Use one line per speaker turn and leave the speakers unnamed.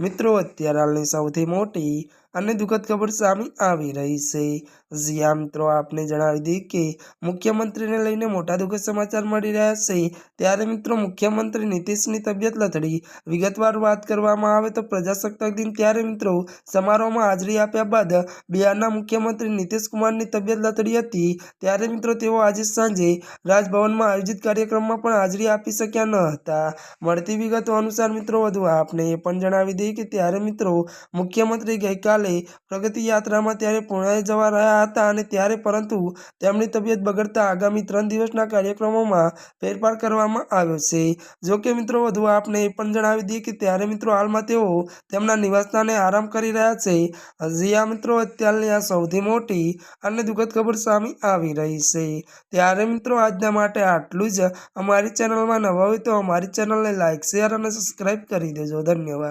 મિત્રો અત્યારે હાલની સૌથી મોટી અને દુઃખદ ખબર સામે આવી રહી છે. જ્યાં મિત્રો, આપને જણાવી દઈએ કે મુખ્યમંત્રીને લઈને મોટા દુઃખદ સમાચાર મળી રહ્યા છે. ત્યારે મિત્રો, મુખ્યમંત્રી નીતિશની તબિયત લથડી. વિગતવાર વાત કરવામાં આવે તો પ્રજાસત્તાક દિન ત્યારે મિત્રો, સમારોહમાં હાજરી આપ્યા બાદ બિહારના મુખ્યમંત્રી નીતિશ કુમારની તબિયત લથડી હતી. ત્યારે મિત્રો, તેઓ આજે સાંજે રાજભવનમાં આયોજિત કાર્યક્રમમાં પણ હાજરી આપી શક્યા ન હતા. મળતી વિગતો અનુસાર મિત્રો, વધુ આપને એ પણ જણાવી દઈએ કે ત્યારે મિત્રો મુખ્યમંત્રી ગઈકાલે પ્રગતિ યાત્રામાં ત્યારે પુણે જવા રહ્યા હતા અને ત્યારે પરંતુ તેમની તબિયત બગડતા આગામી ત્રણ દિવસના કાર્યક્રમોમાં ફેરફાર કરવામાં આવ્યો છે. જો કે મિત્રો, વધુ આપને એ પણ જણાવી દઈએ કે ત્યારે મિત્રો હાલમાં તેઓ તેમના નિવાસસ્થાને આરામ કરી રહ્યા છે. હજી આ મિત્રો અત્યારની આ સૌથી મોટી અને દુઃખદ ખબર સામે આવી રહી છે. ત્યારે મિત્રો, આજના માટે આટલું જ. અમારી ચેનલમાં નવા હોય તો અમારી ચેનલને લાઇક શેર અને સબસ્ક્રાઈબ કરી દેજો. ધન્યવાદ.